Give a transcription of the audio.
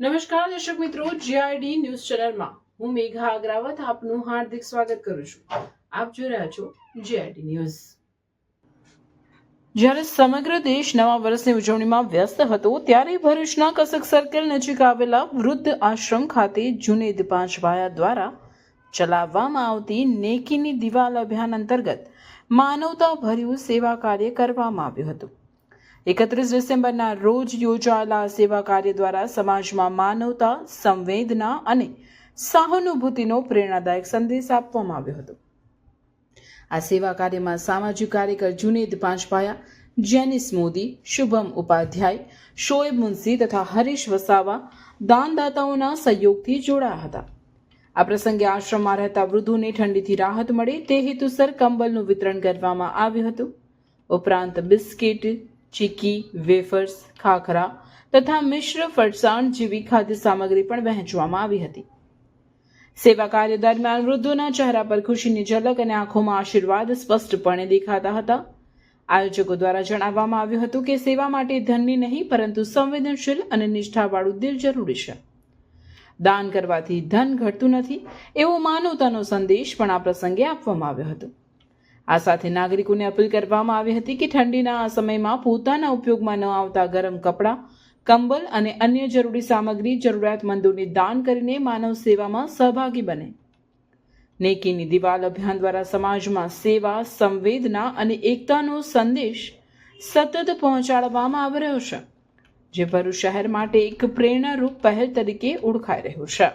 નમસ્કાર, દર્શક મિત્રો જીઆઈડી ન્યૂઝ ચેનલમાં હું મેઘા અગ્રાવત આપનું હાર્દિક સ્વાગત કરું છું. આપ જોઈ રહ્યા છો જીઆઈડી ન્યૂઝ. જ્યારે સમગ્ર દેશ નવા વર્ષની ઉજવણીમાં વ્યસ્ત હતો, ત્યારે ભરૂચના કસક સર્કલ નજીક આવેલા વૃદ્ધ આશ્રમ ખાતે જુનેદ પાંચવાયા દ્વારા ચલાવવામાં આવતી નેકીની દિવાલ અભિયાન અંતર્ગત માનવતા ભર્યું સેવા કાર્ય કરવામાં આવ્યું હતું. એકત્રીસ ડિસેમ્બરના રોજ યોજાયેલા સેવા કાર્ય દ્વારા સમાજમાં માનવતા, સંવેદના અને સહાનુભૂતિનો પ્રેરણાદાયક સંદેશ આપવામાં આવ્યો હતો. આ સેવા કાર્યમાં સામાજિક કાર્યકર જુનેદ પાંચપાયા, જેનિસ મોદી, શુભમ ઉપાધ્યાય, શોએબ મુનસી તથા હરીશ વસાવા દાનદાતાઓના સહયોગથી જોડાયા હતા. આ પ્રસંગે આશ્રમમાં રહેતા વૃદ્ધોને ઠંડીથી રાહત મળે તે હેતુસર કંબલનું વિતરણ કરવામાં આવ્યું હતું. ઉપરાંત બિસ્કિટ ચીકી, વેફર્સ, ખાખરા તથા મિશ્ર ફરસાણ જેવી ખાદ્ય સામગ્રી પણ વહેંચવામાં આવી હતી. સેવા કાર્ય દરમિયાન વૃદ્ધોના ચહેરા પર ખુશીની ઝલક અને આંખોમાં આશીર્વાદ સ્પષ્ટપણે દેખાતા હતા. આયોજકો દ્વારા જણાવવામાં આવ્યું હતું કે સેવા માટે ધનની નહીં, પરંતુ સંવેદનશીલ અને નિષ્ઠાવાળું દિલ જરૂરી છે. દાન કરવાથી ધન ઘટતું નથી, એવો માનવતાનો સંદેશ પણ આ પ્રસંગે આપવામાં આવ્યો હતો. આ સાથે નાગરિકોને અપીલ કરવામાં આવી હતી કે ઠંડીના આ સમયમાં પોતાના ઉપયોગમાં ન આવતા ગરમ કપડાં, કંબલ અને અન્ય જરૂરી સામગ્રી જરૂરિયાતમંદોને દાન કરીને માનવ સેવામાં સહભાગી બને. નેકીની દિવાલ અભિયાન દ્વારા સમાજમાં સેવા, સંવેદના અને એકતાનો સંદેશ સતત પહોંચાડવામાં આવી રહ્યો છે, જે ભરૂચ શહેર માટે એક પ્રેરણારૂપ પહેલ તરીકે ઓળખાઈ રહ્યું છે.